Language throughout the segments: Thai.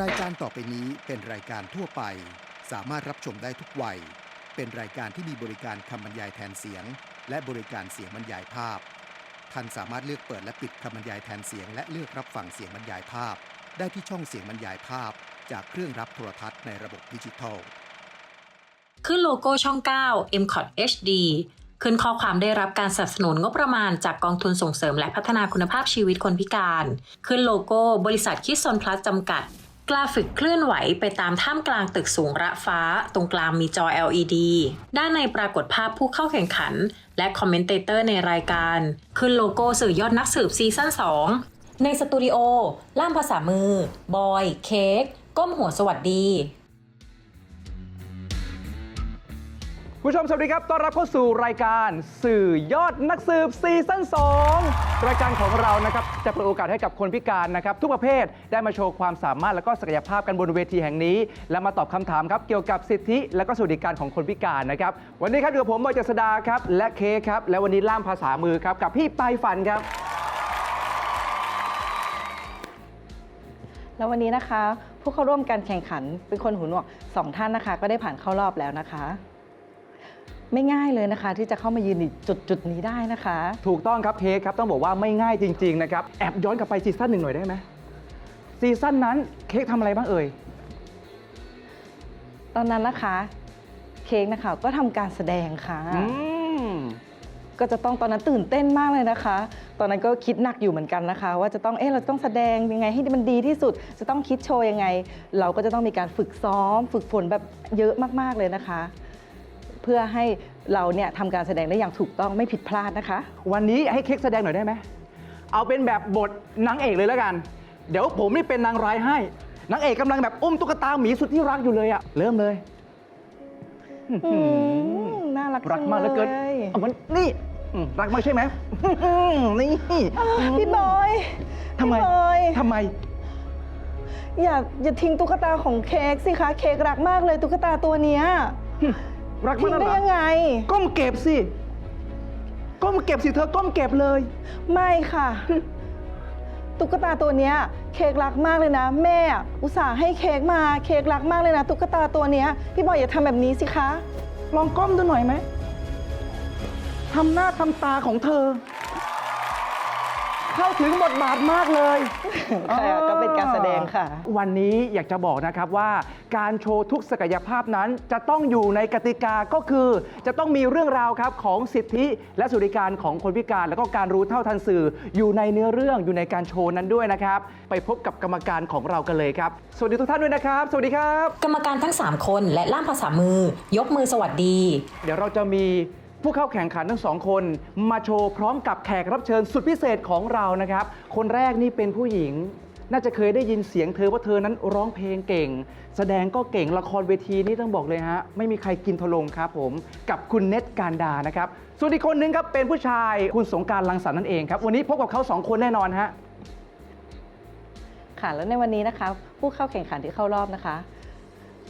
รายการต่อไปนี้เป็นรายการทั่วไป สามารถรับชมได้ทุกวัย เป็นรายการที่มีบริการคำบรรยายแทนเสียง และบริการเสียงบรรยายภาพ ท่านสามารถเลือกเปิดและปิดคำบรรยายแทนเสียง และเลือกรับฟังเสียงบรรยายภาพ ได้ที่ช่องเสียงบรรยายภาพ จากเครื่องรับโทรทัศน์ในระบบดิจิทัล ขึ้นโลโก้ช่อง 9 m c o t HD ขึ้นข้อความได้รับการสนับสนุนงบประมาณจากกองทุนส่งเสริมและพัฒนาคุณภาพชีวิตคนพิการ ขึ้นโลโก้บริษัทคิดซนพลัสจำกัด กราฟิกเคลื่อนไหวไปตามท่ามกลางตึกสูงระฟ้า ตรงกลางมีจอ LED ด้านในปรากฏภาพผู้เข้าแข่งขัน และคอมเมนเตเตอร์ในรายการ ขึ้นโลโก้สื่อยอดนักสืบซีซั่น 2 ในสตูดิโอ ล่ามภาษามือ บอย เค้ก ก้มหัวสวัสดี ผู้ชมสวัสดีครับ ต้อนรับเข้าสู่รายการสื่อยอดนักสืบซีซั่น2รายการของเรานะครับจะเปิดโอกาสให้กับคนพิการนะครับทุกประเภทได้มาโชว์ความสามารถและก็ศักยภาพกันบนเวทีแห่งนี้ และมาตอบคำถามครับเกี่ยวกับสิทธิ และก็สวัสดิการของคนพิการนะครับวันนี้ครับอยู่กับผมบอยเจษดาครับและเคกครับและวันนี้ล่ามภาษามือครับกับพี่ปายฝันครับ แล้ววันนี้นะคะ ผู้เข้าร่วมการแข่งขันเป็นคนหูหนวกสองท่านนะคะ ก็ได้ผ่านเข้ารอบแล้วนะคะ ไม่ง่ายเลยนะคะ ที่จะเข้ามายืนในจุดจุดๆนี้ได้นะคะ ถูกต้องครับเค้กครับต้องบอกว่าไม่ง่ายจริง ๆ นะครับ แอบย้อนกลับไปซีซั่นหนึ่งหน่อยได้ไหมซีซั่นนั้นเค้กทำอะไรบ้างเอ่ย ตอนนั้นนะคะ เค้กนะคะก็ทำการแสดงค่ะ อืม ก็จะต้องตอนนั้นตื่นเต้นมากเลยนะคะ ตอนนั้นก็คิดหนักอยู่เหมือนกันนะคะ ว่าจะต้อง เอ๊ะ เราต้องแสดงยังไงให้มันดีที่สุด จะต้องคิดโชว์ยังไง เราก็จะต้องมีการฝึกซ้อม ฝึกฝนแบบเยอะมากๆเลยนะคะ เพื่อให้เราเนี่ยทำการแสดงได้อย่างถูกต้องไม่ผิดพลาดนะคะ วันนี้ให้เค้กแสดงหน่อยได้ไหม เอาเป็นแบบบทนางเอกเลยแล้วกัน เดี๋ยวผมนี่เป็นนางร้ายให้ นางเอกกำลังแบบอุ้มตุ๊กตาหมีสุดที่รักอยู่เลยอะเริ่มเลยอืมน่ารักรักมากเหลือเกินจังยเอามันนี่อืมรักมากใช่ไหมนี่พี่บอยทำไมพี่บอยทำไม อย่าอย่าทิ้งตุ๊กตาของเค้กสิคะ เค้กรักมากเลยตุ๊กตาตัวเนี้ย รักทิ้มางกได้เหรอยังไง ก้มเก็บสิ ก้มเก็บสิเธอก้มเก็บเลย ไม่ค่ะ ตุ๊กตาตัวเนี้ยเค้กรักมากเลยนะ แม่อุตส่าห์ให้เค้กมาเค้กรักมากเลยนะ ตุ๊กตาตัวเนี้ยพี่บอยอย่าทำแบบนี้สิคะ ลองก้มดูหน่อยไหมทำหน้าทำตาของเธอ เข้าถึงบทบาทมากเลยค่ะก็เป็นการแสดงค่ะ วันนี้อยากจะบอกนะครับว่าการโชว์ทุกศักยภาพนั้นจะต้องอยู่ในกติกาก็คือ จะต้องมีเรื่องราวครับของสิทธิและสวัสดิการของคนพิการ แล้วก็การรู้เท่าทันสื่อ อยู่ในเนื้อเรื่องอยู่ในการโชว์นั้นด้วยนะครับ ไปพบกับกรรมการของเรากันเลยครับ สวัสดีทุกท่านด้วยนะครับ สวัสดีครับ กรรมการทั้ง 3 คนและล่ามภาษามือ ยกมือสวัสดี เดี๋ยวเราจะมี ผู้เข้าแข่งขันทั้งสองคนมาโชว์พร้อมกับแขกรับเชิญสุดพิเศษของเรานะครับ คนแรกนี่เป็นผู้หญิง น่าจะเคยได้ยินเสียงเธอว่าเธอนั้นร้องเพลงเก่ง แสดงก็เก่งละครเวทีนี่ต้องบอกเลยฮะ ไม่มีใครกินทลงครับผมกับคุณเน็ตการดานะครับ ส่วนอีกคนนึงครับเป็นผู้ชายคุณสงการลังสรรค์นั่นเองครับวันนี้พบกับเขาสองคนแน่นอนฮะค่ะแล้วในวันนี้นะคะ ผู้เข้าแข่งขันที่เข้ารอบนะคะ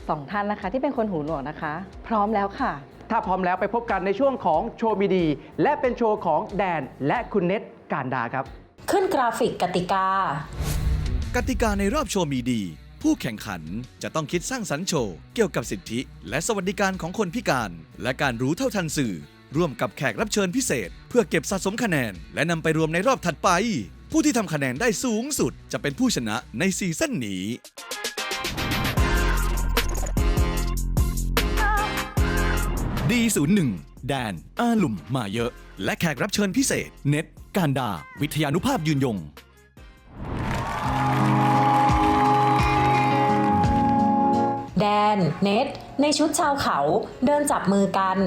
สองท่านนะคะ ที่เป็นคนหูหนวกนะคะ พร้อมแล้วค่ะ ถ้าพร้อมแล้วไปพบกันในช่วงของโชว์มีดี และเป็นโชว์ของแดนและคุณเน็ตการดาครับ ขึ้นกราฟิกกติกา กติกาในรอบโชว์มีดี ผู้แข่งขันจะต้องคิดสร้างสรรค์โชว์เกี่ยวกับสิทธิ และสวัสดิการของคนพิการ และการรู้เท่าทันสื่อ ร่วมกับแขกรับเชิญพิเศษ เพื่อเก็บสะสมคะแนน และนำไปรวมในรอบถัดไป ผู้ที่ทำคะแนนได้สูงสุดจะเป็นผู้ชนะในซีซั่นนี้ D01 แดน อาลุมมาเยอะ และแขกรับเชิญพิเศษ เน็ต การดา วิทยานุภาพยืนยง แดน เน็ต ในชุดชาวเขาเดินจับมือกัน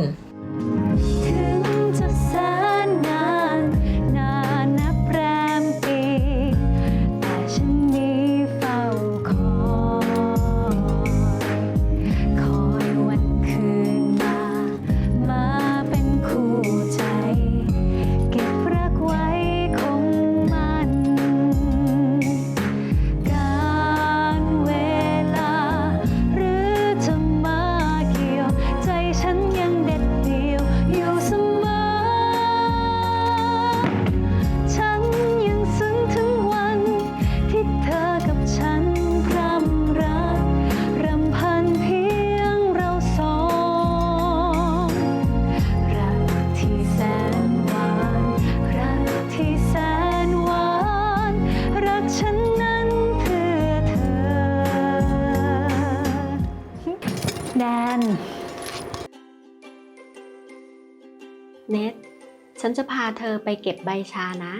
ไปเก็บใบชานะ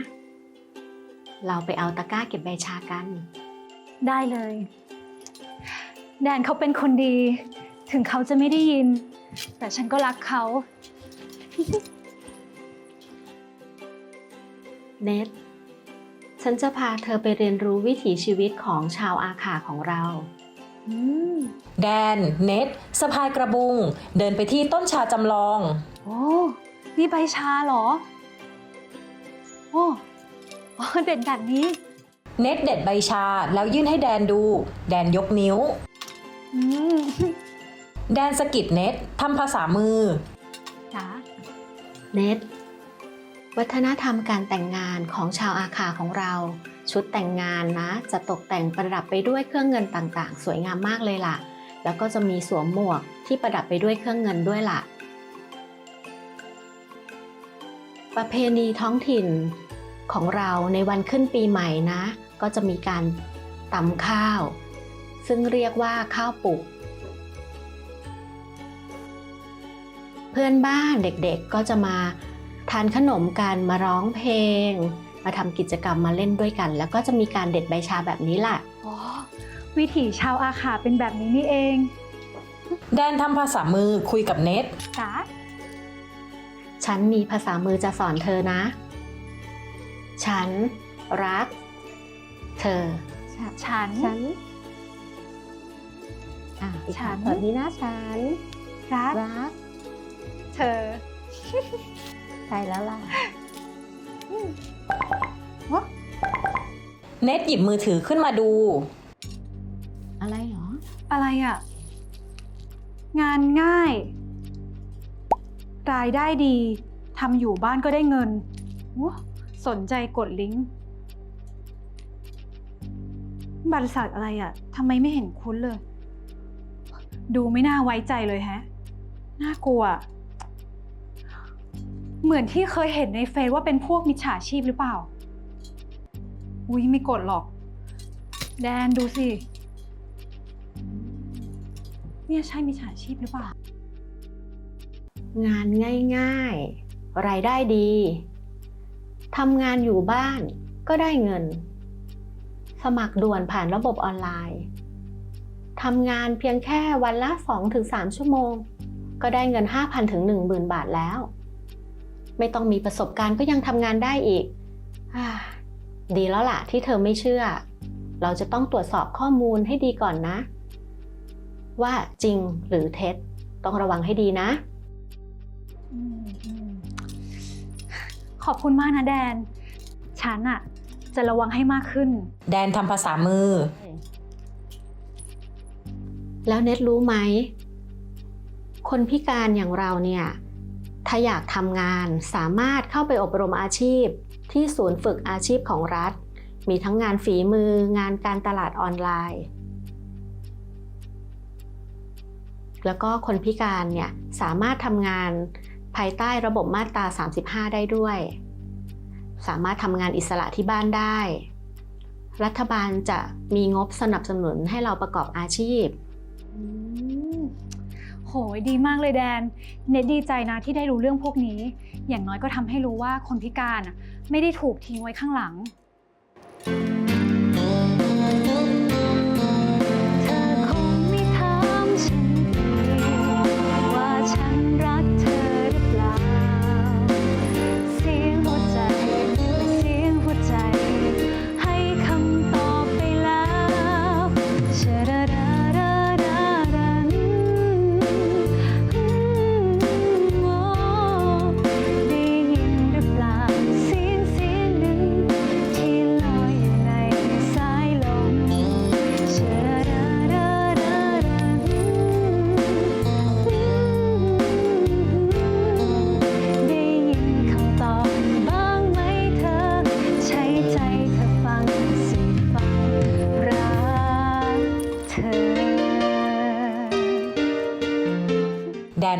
เราไปเอาตะกร้าเก็บใบชากัน ได้เลย แดนเขาเป็นคนดี ถึงเขาจะไม่ได้ยิน แต่ฉันก็รักเขา เนทฉันจะพาเธอไปเรียนรู้วิถีชีวิตของชาวอาขาของเรา อืม แดน เนทสะพายกระบุง เดินไปที่ต้นชาจำลอง โอ้ นี่ใบชาเหรอโอ้อ๋อเด็ดแบบนี้ เนทเด็ดใบชาแล้วยื่นให้แดนดู แดนยกนิ้ว อืมแดนสะกิดเนททำภาษามือ จ๋าเนทวัฒนธรรมการแต่งงานของชาวอาคาของเรา ชุดแต่งงานนะ จะตกแต่งประดับไปด้วยเครื่องเงินต่างๆ สวยงามมากเลยล่ะ แล้วก็จะมีสวมหมวกที่ประดับไปด้วยเครื่องเงินด้วยล่ะ ประเพณีท้องถิ่น ของเราในวันขึ้นปีใหม่นะ ก็จะมีการตำข้าว ซึ่งเรียกว่าข้าวปลุก เพื่อนบ้านเด็กๆก็จะมาทานขนมกันมาร้องเพลง มาทำกิจกรรมมาเล่นด้วยกัน แล้วก็จะมีการเด็ดใบชาแบบนี้แหละอ๋อวิถีชาวอาขาเป็นแบบนี้นี่เอง แดนทำภาษามือคุยกับเนทจ๋าฉันมีภาษามือจะสอนเธอนะ ฉันรัก เธอ ฉัน ฉันอะอีกฉันแบบนี้นะฉัน รัก รัก เธอ ใช่แล้วล่ะวะเนทหยิบมือถือขึ้นมาดู อะไรเหรอ อะไรอะ่ะ งานง่าย รายได้ดีทำอยู่บ้านก็ได้เงินว้า สนใจกดลิงก์บริษัทอะไรอะ่ะทำไมไม่เห็นคุ้นเลย ดูไม่น่าไว้ใจเลยแฮะ น่ากลัว เหมือนที่เคยเห็นในเฟซว่าเป็นพวกมิจฉาชีพหรือเปล่า อุ้ยไม่กดหรอก แดนดูสิ เนี่ยใช่มิจฉาชีพหรือเปล่า งานง่ายๆ รายได้ดี ทำงานอยู่บ้านก็ได้เงิน สมัครด่วนผ่านระบบออนไลน์ทำงานเพียงแค่วันละ 2-3 ชั่วโมง ก็ได้เงิน 5,000ถึง10,000 บาทแล้ว ไม่ต้องมีประสบการณ์ก็ยังทำงานได้อีกอดีแล้วล่ะที่เธอไม่เชื่อ เราจะต้องตรวจสอบข้อมูลให้ดีก่อนนะ ว่าจริงหรือเท็จ ต้องระวังให้ดีนะ ขอบคุณมากนะแดน ฉันอะจะระวังให้มากขึ้น แดนทำภาษามือ แล้วเน็ตรู้ไหม คนพิการอย่างเราเนี่ย ถ้าอยากทำงานสามารถเข้าไปอบรมอาชีพ ที่ศูนย์ฝึกอาชีพของรัฐ มีทั้งงานฝีมืองานการตลาดออนไลน์ แล้วก็คนพิการเนี่ยสามารถทำงาน ภายใต้ระบบมาตรา 35 ได้ด้วย สามารถทำงานอิสระที่บ้านได้ รัฐบาลจะมีงบสนับสนุนให้เราประกอบอาชีพอืมโหยดีมากเลยแดน เน็ตดีใจนะที่ได้รู้เรื่องพวกนี้ อย่างน้อยก็ทำให้รู้ว่าคนพิการไม่ได้ถูกทิ้งไว้ข้างหลังเธ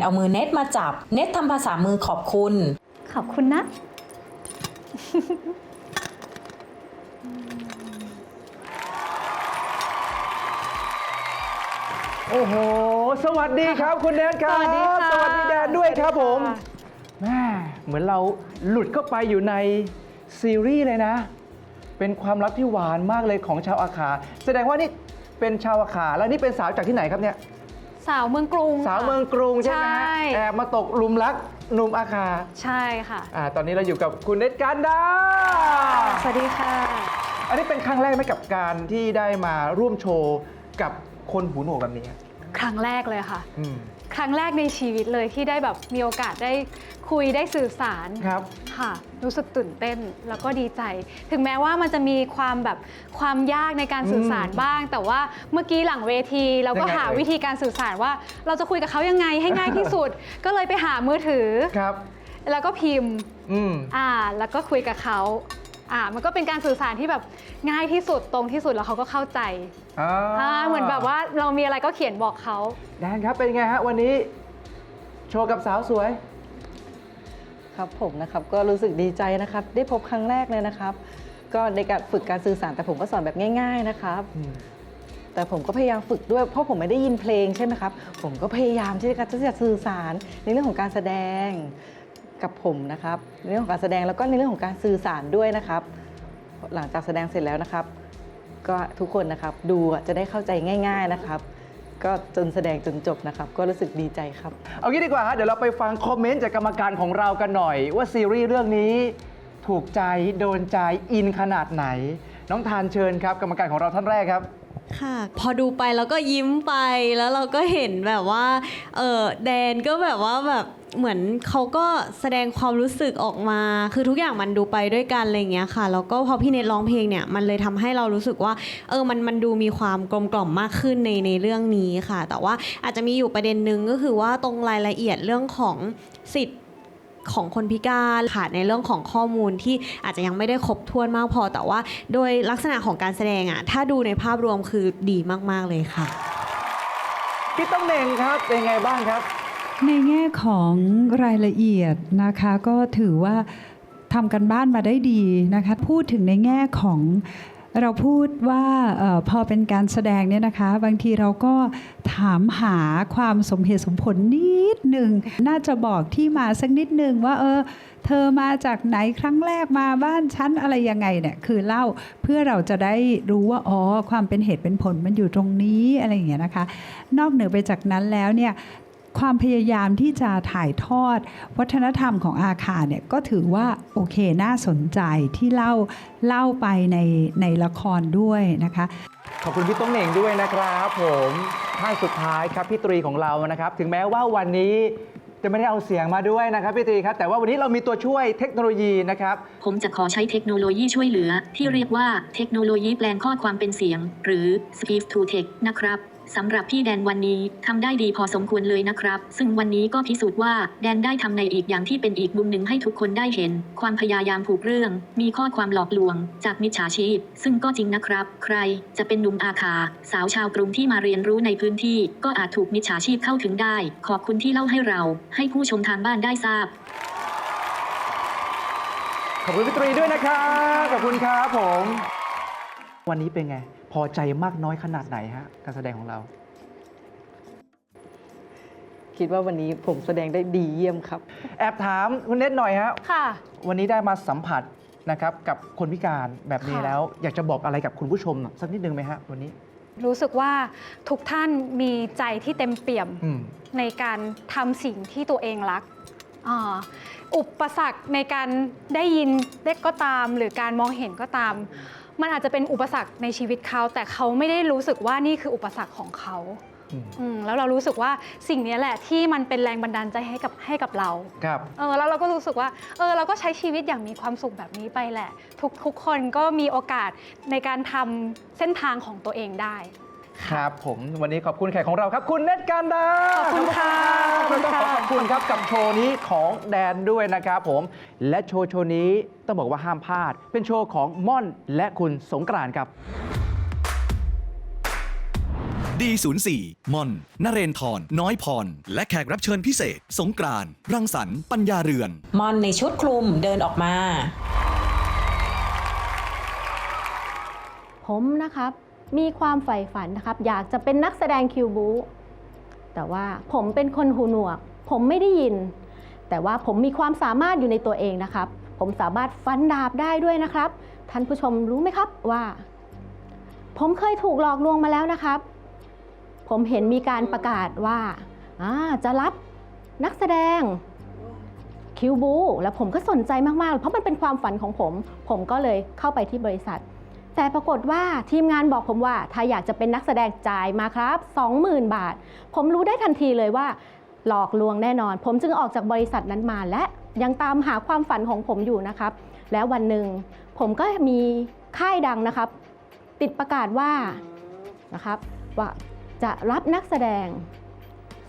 เอามือเน็ตมาจับ เน็ตทำภาษามือขอบคุณ ขอบคุณนะ โอ้โห สวัสดีครับคุณแดนครับสวัสดีค่ะสวัสดีแดนด้วยครับผมค่ะ แม่เหมือนเราหลุดเข้าไปอยู่ในซีรีส์เลยนะ เป็นความรักที่หวานมากเลยของชาวอาคาแสดงว่านี่เป็นชาวอาคาแล้วนี่เป็นสาวจากที่ไหนครับเนี่ย สาวเมืองกรุงสาวค่ะเมืองกรุงใช่ไหมฮะใช่แอบมาตกหลุมรักหนุ่มอาคาใช่ค่ะอ่าตอนนี้เราอยู่กับคุณเนตการดาสวัสดีค่ะ อันนี้เป็นครั้งแรกไหมกับการที่ได้มาร่วมโชว์กับคนหูหนวกแบบนี้ ครั้งแรกเลยค่ะ อืม ครั้งแรกในชีวิตเลยที่ได้แบบมีโอกาสได้คุยได้สื่อสารครับ ค่ะ รู้สึกตื่นเต้นแล้วก็ดีใจ ถึงแม้ว่ามันจะมีความแบบความยากในการสื่อสารบ้าง แต่ว่าเมื่อกี้หลังเวที เราก็ยังไงหาเอ่ย วิธีการสื่อสารว่า เราจะคุยกับเขายังไงให้ง่ายที่สุด ก็เลยไปหามือถือ ครับ แล้วก็พิมพ์ อืม อ่า แล้วก็คุยกับเขา อ่ามันก็เป็นการสื่อสารที่แบบง่ายที่สุดตรงที่สุดแล้วเขาก็เข้าใจอ่าอ่าเหมือนแบบว่าเรามีอะไรก็เขียนบอกเขา แดนครับเป็นไงฮะวันนี้ โชว์กับสาวสวย ครับผมนะครับก็รู้สึกดีใจนะครับ ได้พบครั้งแรกเลยนะครับ ก็ในการฝึกการสื่อสารแต่ผมก็สอนแบบง่าย ๆนะครับอืมแต่ผมก็พยายามฝึกด้วยเพราะผมไม่ได้ยินเพลงใช่ไหมครับ ผมก็พยายามที่จะที่จะสื่อสารในเรื่องของการแสดง กับผมนะครับในเรื่องของการแสดงแล้วก็ในเรื่องของการสื่อสารด้วยนะครับ หลังจากแสดงเสร็จแล้วนะครับ ก็ทุกคนนะครับดูจะได้เข้าใจง่าย ๆนะครับ ก็จนแสดงจนจบนะครับ ก็รู้สึกดีใจครับ เอางี้ดีกว่าฮะเดี๋ยวเราไปฟังคอมเมนต์จากกรรมการของเรากันหน่อย ว่าซีรีส์เรื่องนี้ถูกใจโดนใจอินขนาดไหน น้องทานเชิญครับ กรรมการของเราท่านแรกครับ ค่ะ พอดูไปแล้วก็ยิ้มไปแล้วเราก็เห็นแบบว่า เออแดนก็แบบว่าแบบเหมือนเขาก็แสดงความรู้สึกออกมา คือทุกอย่างมันดูไปด้วยกันอะไรเงี้ยค่ะ แล้วก็พอพี่เนทร้องเพลงเนี่ย มันเลยทำให้เรารู้สึกว่า เออ มันมันดูมีความกลมกล่อมมากขึ้นในในเรื่องนี้ค่ะ แต่ว่าอาจจะมีอยู่ประเด็นหนึ่งก็คือว่าตรงรายละเอียดเรื่องของสิทธิ ของคนพิการค่ะในเรื่องของข้อมูลที่อาจจะยังไม่ได้ครบถ้วนมากพอ แต่ว่าโดยลักษณะของการแสดงอะถ้าดูในภาพรวมคือดีมาก ๆ เลยค่ะ พี่ต้องเหน่งครับเป็นไงบ้างครับ ในแง่ของรายละเอียดนะคะก็ถือว่าทำกันบ้านมาได้ดีนะคะ พูดถึงในแง่ของ เราพูดว่าออพอเป็นการแสดงเนี่ยนะคะ บางทีเราก็ถามหาความสมเหตุสมผลนิดหนึ่ง น่าจะบอกที่มาสักนิดหนึ่งว่าเออเธอมาจากไหนครั้งแรกมาบ้านฉันอะไรยังไงเนี่ยคือเล่าเพื่อเราจะได้รู้ว่าอ๋อความเป็นเหตุเป็นผลมันอยู่ตรงนี้อะไรอย่างเงี้ยนะคะ นอกเหนือไปจากนั้นแล้วเนี่ย ความพยายามที่จะถ่ายทอด วัฒนธรรมของอาคาเนี่ยก็ถือว่าโอเคน่าสนใจที่เล่าเล่าไปในในละครด้วยนะคะ ขอบคุณพี่ต้องเหน่งด้วยนะครับผมท่านสุดท้ายครับพี่ตรีของเรานะครับ ถึงแม้ว่าวันนี้จะไม่ได้เอาเสียงมาด้วยนะครับพี่ตรีครับ แต่ว่าวันนี้เรามีตัวช่วยเทคโนโลยีนะครับ ผมจะขอใช้เทคโนโลยีช่วยเหลือ ที่เรียกว่าเทคโนโลยีแปลงข้อความเป็นเสียง หรือ Speech to Text นะครับ สำหรับพี่แดนวันนี้ทำได้ดีพอสมควรเลยนะครับ ซึ่งวันนี้ก็พิสูจน์ว่าแดนได้ทำในอีกอย่างที่เป็นอีกมุมหนึ่งให้ทุกคนได้เห็น ความพยายามผูกเรื่อง มีข้อความหลอกลวง จากมิจฉาชีพ ซึ่งก็จริงนะครับ ใครจะเป็นหนุ่มอาคา สาวชาวกรุงที่มาเรียนรู้ในพื้นที่ ก็อาจถูกมิจฉาชีพเข้าถึงได้ ขอบคุณที่เล่าให้เรา ให้ผู้ชมทางบ้านได้ทราบขอบคุณพี่ตรีด้วยนะครับขอบคุณครับผม วันนี้เป็นไง พอใจมากน้อยขนาดไหนฮะการแสดงของเรา คิดว่าวันนี้ผมแสดงได้ดีเยี่ยมครับ แอบถามคุณเนตหน่อยฮะค่ะ วันนี้ได้มาสัมผัสนะครับกับคนพิการแบบนี้ค่ะ แล้ว อยากจะบอกอะไรกับคุณผู้ชมสักนิดนึงไหมฮะวันนี้ รู้สึกว่าทุกท่านมีใจที่เต็มเปี่ยมอืม ในการทำสิ่งที่ตัวเองรักอ่าอุปสรรคในการได้ยินได้ก็ตาม หรือการมองเห็นก็ตาม มันอาจจะเป็นอุปสรรคในชีวิตเขา แต่เขาไม่ได้รู้สึกว่านี่คืออุปสรรคของเขาอืมอืมแล้วเรารู้สึกว่าสิ่งนี้แหละที่มันเป็นแรงบันดาลใจให้กับให้กับเราครับเออแล้วเราก็รู้สึกว่าเออเราก็ใช้ชีวิตอย่างมีความสุขแบบนี้ไปแหละ ทุกทุกคนก็มีโอกาสในการทำเส้นทางของตัวเองได้ ครับผมวันนี้ขอบคุณแขกของเราครับ คุณเนตการดาขอบคุณค่ะขอบคุณครับขอบคุณค่ะขอบคุณครับกับโชว์นี้ของแดนด้วยนะครับผมและโชว์โชว์นี้ต้องบอกว่าห้ามพลาด เป็นโชว์ของม่อนและคุณสงกรานต์ครับ D04 ม่อนนเรนทร น้อยพร และแขกรับเชิญพิเศษ สงกรานต์รังสรรค์ปัญญาเรือน มอนในชุดคลุมเดินออกมา ผมนะครับ มีความใฝ่ฝันนะครับ อยากจะเป็นนักแสดงคิวบูแต่ว่าผมเป็นคนหูหนวก ผมไม่ได้ยิน แต่ว่าผมมีความสามารถอยู่ในตัวเองนะครับ ผมสามารถฟันดาบได้ด้วยนะครับ ท่านผู้ชมรู้ไหมครับว่า ผมเคยถูกหลอกลวงมาแล้วนะครับ ผมเห็นมีการประกาศว่าจะรับนักแสดงคิวบู แล้วผมก็สนใจมาก ๆ เพราะมันเป็นความฝันของผม ผมก็เลยเข้าไปที่บริษัท แต่ปรากฏว่าทีมงานบอกผมว่า ถ้าอยากจะเป็นนักแสดงจ่ายมาครับ 20,000 บาท ผมรู้ได้ทันทีเลยว่า หลอกลวงแน่นอน ผมจึงออกจากบริษัทนั้นมาและยังตามหาความฝันของผมอยู่นะครับ แล้ววันหนึ่งผมก็มีค่ายดังนะครับ ติดประกาศว่านะครับว่าจะรับนักแสดง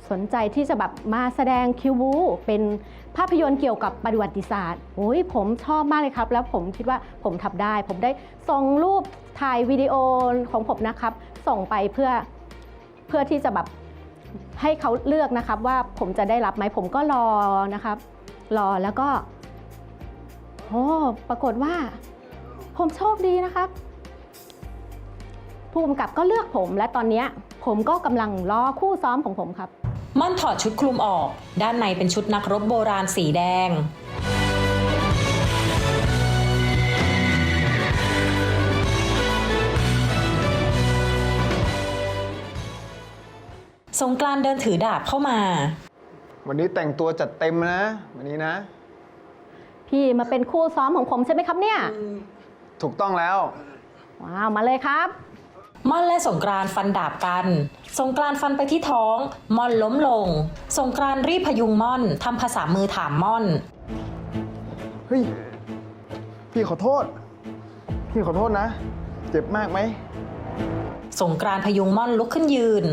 สนใจที่จะแบบมาแสดงคิวบูเป็น ภาพยนตร์เกี่ยวกับประวัติศาสตร์โอ้ยผมชอบมากเลยครับ แล้วผมคิดว่าผมทำได้ ผมได้ส่งรูปถ่ายวิดีโอของผมนะครับ ส่งไปเพื่อเพื่อที่จะแบบให้เขาเลือกนะครับว่าผมจะได้รับไหมผมก็รอนะครับ รอแล้วก็โอ้ปรากฏว่า ผมโชคดีนะครับผู้กำกับก็เลือกผมและตอนนี้ผมก็กำลังรอคู่ซ้อมของผมครับ ม่อนถอดชุดคลุมออก ด้านในเป็นชุดนักรบโบราณสีแดงสงกรานต์เดินถือดาบเข้ามา วันนี้แต่งตัวจัดเต็มนะ วันนี้นะ พี่มาเป็นคู่ซ้อมของผมใช่ไหมครับเนี่ย ถูกต้องแล้ว ว้าว มาเลยครับ ม่อนและสงกรานต์ฟันดาบกัน สงกรานต์ฟันไปที่ท้อง ม่อนล้มลง สงกรานต์รีบพยุงม่อนทำภาษามือถามม่อน เฮ้ย พี่ขอโทษ พี่ขอโทษนะ เจ็บมากไหม สงกรานต์พยุงม่อนลุกขึ้นยืน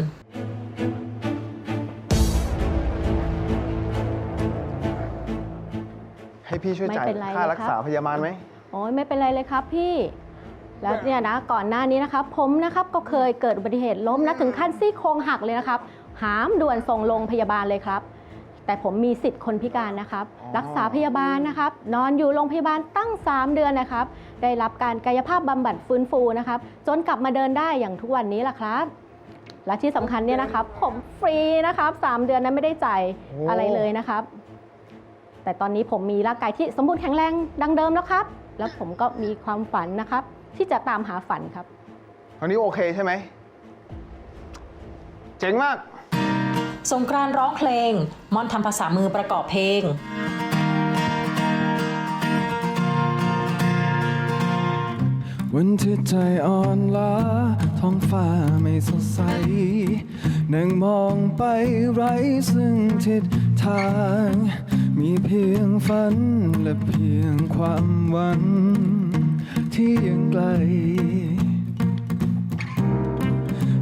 ให้พี่ช่วยจ่ายไม่เป็นไรค่าเลยรักษาครับ พยาบาลไหม โอ้ยไม่เป็นไรเลยครับพี่ แล้วเนี่ยนะก่อนหน้านี้นะครับผมนะครับก็เคยเกิดอุบัติเหตุล้มนะถึงขั้นซี่โครงหักเลยนะครับ หามด่วนส่งโรงพยาบาลเลยครับ แต่ผมมีสิทธิ์คนพิการนะครับอ๋อรักษาพยาบาลนะครับ นอนอยู่โรงพยาบาลตั้ง 3 เดือนนะครับ ได้รับการกายภาพบำบัดฟื้นฟูนะครับ จนกลับมาเดินได้อย่างทุกวันนี้แหละครับและที่สำคัญเนี่ยนะครับผมฟรีนะครับ 3 เดือนนั้นไม่ได้จ่ายอะไรเลยนะครับ แต่ตอนนี้ผมมีร่างกายที่สมบูรณ์แข็งแรงดังเดิมแล้วครับ แล้วผมก็มีความฝันนะครับ ที่จะตามหาฝันครับคราวนี้โอเคใช่ไหม เจ๋งมาก สงกรานต์ร้องเพลงม่อนทำภาษามือประกอบเพลง วันที่ใจอ่อนล้าท้องฟ้าไม่สดใส นั่งมองไปไร้ซึ่งทิศทาง มีเพียงฝันและเพียงความหวัง ที่ยังไกล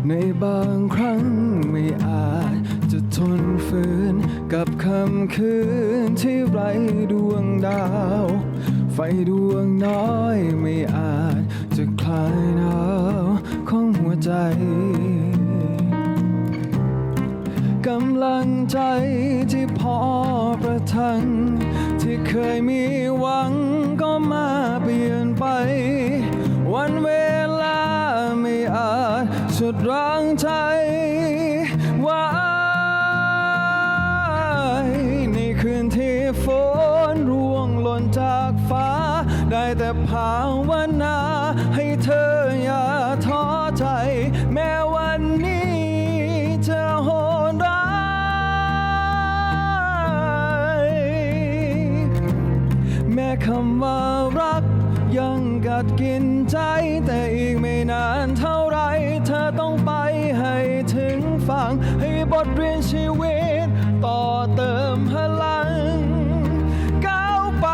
ในบางครั้งไม่อาจจะทนฝืนกับคำคืนที่ไร้ดวงดาว ไฟดวงน้อยไม่อาจจะคลายหนาวของหัวใจกำลังใจ ต้องไปให้ถึงฝั่ง ให้บทเรียนชีวิต ต่อเติมพลัง ก้าวไป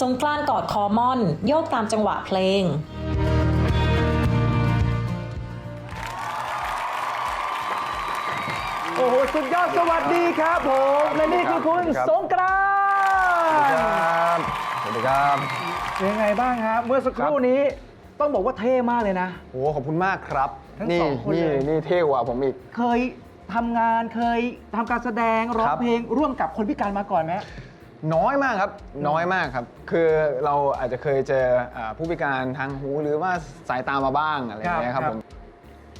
สงกรานต์กอดคอม่อน โยกตามจังหวะเพลงโอ้โห สุดยอดสวัสดีครับผม และนี่คือคุณครับสงกรานต์บสวัสดีครับเป็น ยังไงบ้างครับ เมื่อสักครู่นี้ต้องบอกว่าเท่มากเลยนะโอ้ขอบคุณมากครับ ทั้งนี่สองคนนี่เลย นี่เท่กว่าผมอีก เคยทำงานเคยทำการแสดงร้อคงรับ เพลงร่วมกับคนพิการมาก่อนไหม น้อยมากครับน้อยมากครับ คือเราอาจจะเคยเจออ่าผู้พิการทางหูหรือว่าสายตามาบ้างอะไรอย่างเงี้ยครับผม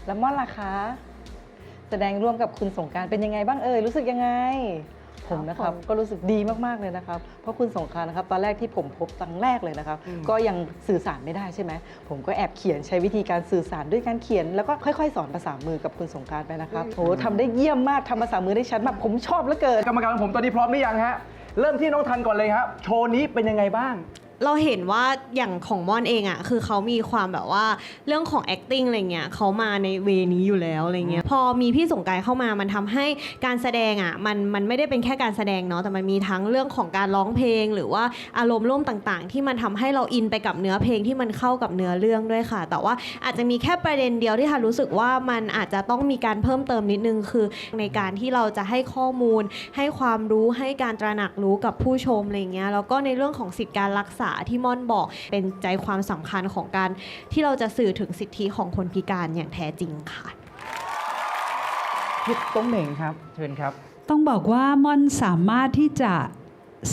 แล้วม่อนล่ะคะสแสดงร่วมกับคุณสงกรารเป็นยังไงบ้างเอ่ยรู้สึกยังไง ผมนะครับผมก็รู้สึกดีมากๆเลยนะครับ เพราะคุณสงกรารนะครับตอนแรกที่ผมพบครั้งแรกเลยนะครับอืมก็ยังสื่อสารไม่ได้ใช่ไหมผมก็แอบเขียนใช้วิธีการสื่อสารด้วยการเขียน แล้วก็ค่อยๆ สอนภาษามือกับคุณสงกรารไปนะครับโอ้ทำได้เยี่ยมมากทำภาษามือได้ชัดมากผมชอบเหลือเกินกรรมการของผมตอนนี้พร้อมหรือยังฮะเริ่มที่น้องทันก่อนเลยครับโชว์นี้เป็นยังไงบ้าง เราเห็นว่าอย่างของม่อนเองอะ่ะคือเขามีความแบบว่าเรื่องของ acting อะไรเงี้ยเขามาในเวนี้อยู่แล้วอะไรเงี้ยพอมีพี่สงกรารเข้ามามันทำให้การแสดงอะ่ะมันมันไม่ได้เป็นแค่การแสดงเนาะแต่มันมีทั้งเรื่องของการร้องเพลง หรือว่าอารมณ์ร่วมต่างๆ ที่มันทำให้เราอินไปกับเนื้อเพลงที่มันเข้ากับเนื้อเรื่องด้วยค่ะ แต่ว่าอาจจะมีแค่ประเด็นเดียวที่ทันรู้สึกว่ามันอาจจะต้องมีการเพิ่มเติมนิดนึงคือในการที่เราจะให้ข้อมูล ให้ความรู้ให้การตระหนักรู้กับผู้ชมอะไรเงี้ยแล้วก็ในเรื่องของสิทธิการรักษาที่ม่อนบอกเป็นใจความสำคัญของการที่เราจะสื่อถึงสิทธิของคนพิการอย่างแท้จริงค่ะพี่ต้องเหน่งครับเชิญครับ ต้องบอกว่าม่อนสามารถที่จะ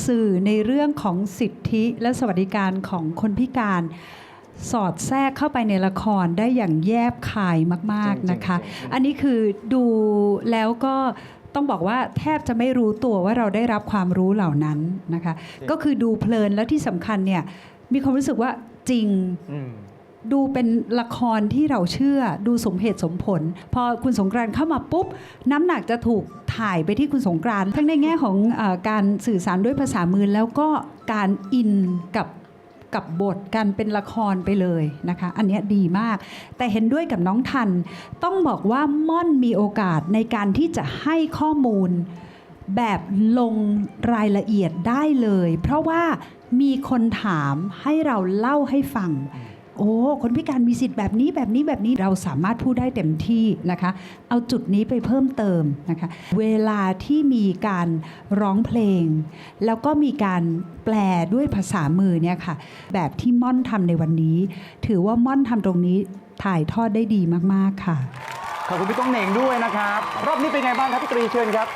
สื่อในเรื่องของสิทธิและสวัสดิการของคนพิการสอดแทรกเข้าไปในละครได้อย่างแยบคายมาก ๆ นะคะ อันนี้คือดูแล้วก็ ต้องบอกว่าแทบจะไม่รู้ตัวว่าเราได้รับความรู้เหล่านั้นนะคะ ก็คือดูเพลินแล้วที่สำคัญเนี่ยมีความรู้สึกว่าจริงอืมดูเป็นละครที่เราเชื่อดูสมเหตุสมผล พอคุณสงกรานต์เข้ามาปุ๊บ น้ำหนักจะถูกถ่ายไปที่คุณสงกรานต์ทั้งในแง่ของเออการสื่อสารด้วยภาษามือแล้วก็การอินกับ กับบทการเป็นละครไปเลยนะคะ อันนี้ดีมาก แต่เห็นด้วยกับน้องทัน ต้องบอกว่าม่อนมีโอกาสในการที่จะให้ข้อมูลแบบลงรายละเอียดได้เลย เพราะว่ามีคนถามให้เราเล่าให้ฟัง โอ้คนพิการมีสิทธิ์แบบนี้แบบนี้แบบนี้เราสามารถพูดได้เต็มที่นะคะ เอาจุดนี้ไปเพิ่มเติมนะคะ เวลาที่มีการร้องเพลง แล้วก็มีการแปลด้วยภาษามือเนี่ยค่ะ แบบที่ม่อนทำในวันนี้ ถือว่าม่อนทำตรงนี้ถ่ายทอดได้ดีมากๆค่ะ ขอบคุณพี่ต้องเหน่งด้วยนะครับ รอบนี้เป็นไงบ้างครับพี่ตรีเชิญครับ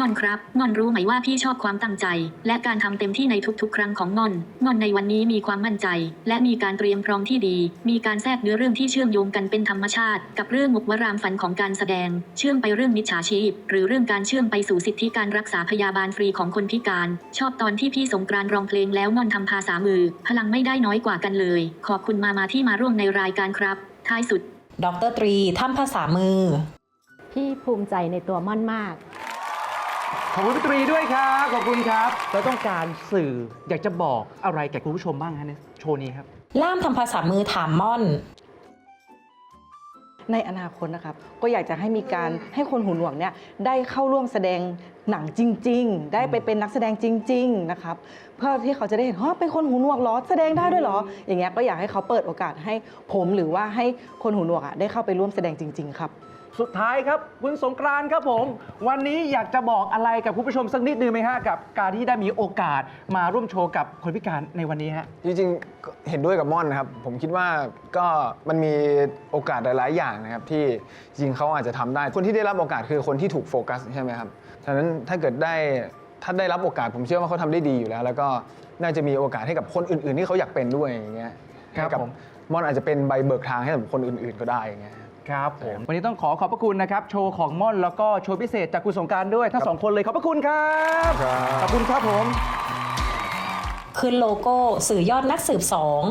งอนครับงอนรู้ไหมว่าพี่ชอบความตั้งใจ และการทำเต็มที่ในทุกๆ ครั้งของงอนงอนในวันนี้มีความมั่นใจ และมีการเตรียมพร้อมที่ดี มีการแทรกเนื้อเรื่องที่เชื่อมโยงกันเป็นธรรมชาติ กับเรื่องมุกวรามฝันของการแสดง เชื่อมไปเรื่องมิจฉาชีพ หรือเรื่องการเชื่อมไปสู่สิทธิการรักษาพยาบาลฟรีของคนพิการ ชอบตอนที่พี่สงกรานต์ร้องเพลงแล้วงอนทำภาษามือ พลังไม่ได้น้อยกว่ากันเลย ขอบคุณมามาที่มาร่วมในรายการครับ ท้ายสุด ดรตรีทำภาษามือ พี่ภูมิใจในตัวม่อนมาก ขอบคุณพี่ตรีด้วยครับ ขอบคุณครับ เราต้องการสื่ออยากจะบอกอะไรแก่คุณผู้ชมบ้างฮะในโชว์นี้ครับ ล่ามทำภาษามือถามม่อน ในอนาคตนะครับ ก็อยากจะให้มีการให้คนหูหนวกเนี่ยได้เข้าร่วมแสดง หนังจริง ๆ ได้ไปเป็นนักแสดงจริง ๆ นะครับ เพื่อที่เขาจะได้เห็นว่าเป็นคนหูหนวกเหรอแสดงได้ด้วยเหรอ อย่างเงี้ยก็อยากให้เขาเปิดโอกาสให้ผมหรือว่าให้คนหูหนวกอะได้เข้าไปร่วมแสดงจริง ๆ ครับ สุดท้ายครับคุณสงกรานต์ครับผม วันนี้อยากจะบอกอะไรกับคุณผู้ชมสักนิดนึงไหมฮะกับการที่ได้มีโอกาสมาร่วมโชว์กับคนพิการในวันนี้ฮะ จริงๆก็เห็นด้วยกับม่อนนะครับ ผมคิดว่าก็มันมีโอกาสหลาย ๆ อย่างนะครับที่จริงๆเขาอาจจะทำได้ คนที่ได้รับโอกาสคือคนที่ถูกโฟกัสใช่ไหมครับ ฉะนั้นถ้าเกิดได้ถ้าได้รับโอกาสผมเชื่อว่าเขาทำได้ดีอยู่แล้ว แล้วก็น่าจะมีโอกาสให้กับคนอื่น ๆ ที่เขาอยากเป็นด้วยอย่างเงี้ยครับให้กัผมม่อนอาจจะเป็นใบเบิกทางให้กับคนอื่น ๆ ก็ได้อย่างเงี้ย ครับผม วันนี้ต้องขอขอบพระคุณนะครับ โชว์ของม่อนแล้วก็โชว์พิเศษจากคุณสงกรารด้วยทั้งสองคนเลยขอบพระคุณครับ ครับ ขอบคุณครับผม ขึ้นโลโก้สื่อยอดนักสืบสอง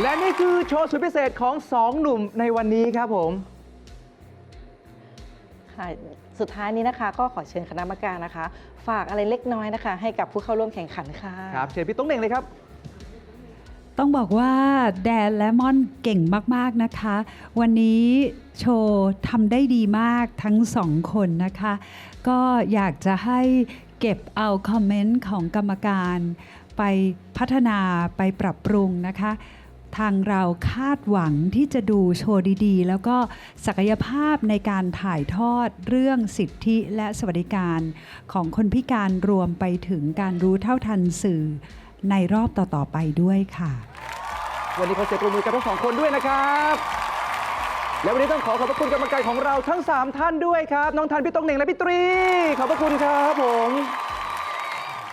และนี่คือโชว์สุดพิเศษของสองหนุ่มในวันนี้ครับผม ค่ะสุดท้ายนี้นะคะ ก็ขอเชิญคณะกรรมการนะคะ ฝากอะไรเล็กน้อยนะคะ ให้กับผู้เข้าร่วมแข่งขันค่ะครับเชิญพี่ต้องเหน่งเลยครับ ต้องบอกว่าแดนและม่อนเก่งมาก ๆ นะคะ วันนี้โชว์ทำได้ดีมากทั้งสองคนนะคะ ก็อยากจะให้เก็บเอาคอมเมนต์ของกรรมการ ไปพัฒนาไปปรับปรุงนะคะ ทางเราคาดหวังที่จะดูโชว์ดีๆ แล้วก็ศักยภาพในการถ่ายทอดเรื่องสิทธิและสวัสดิการของคนพิการรวมไปถึงการรู้เท่าทันสื่อในรอบต่อๆไปด้วยค่ะ วันนี้ขอเสียงปรบมือกับทั้งสองคนด้วยนะครับ และวันนี้ต้องขอขอบพระคุณกรรมการของเราทั้ง 3 ท่านด้วยครับ น้องทันพี่ตงเหน่งและพี่ตรี ขอบพระคุณครับผม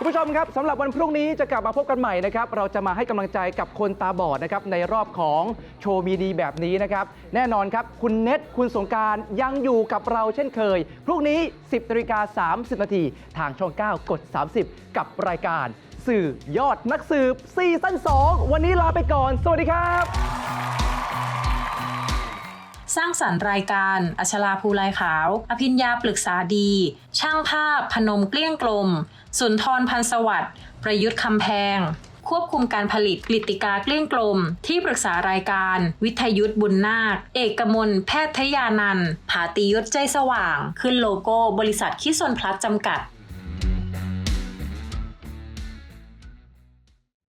คุณผู้ชมครับสำหรับวันพรุ่งนี้จะกลับมาพบกันใหม่นะครับ เราจะมาให้กำลังใจกับคนตาบอดนะครับในรอบของโชว์มีดีแบบนี้นะครับ แน่นอนครับ คุณเน็ตคุณสงการยังอยู่กับเราเช่นเคย พรุ่งนี้ 10นาฬิกา30 นาทีทางช่อง 9 กด 30 กับรายการ สื่อยอดนักสืบซีซั่น2 วันนี้ลาไปก่อน สวัสดีครับ สร้างสรรค์รายการ อัชราภูลายขาว อภิญญาปรึกษาดี ช่างภาพพนมเกลี้ยงกลม สุนทรพันธ์สวัสดิ์ประยุทธ์คำแพง ควบคุมการผลิตกลิติกาเกลี้ยงกลม ที่ปรึกษารายการ วิทยุทธบุญนาค เอกมลแพทยานันท์ผาติยศใจสว่าง ขึ้นโลโก้บริษัทคิสนพลัสจำกัด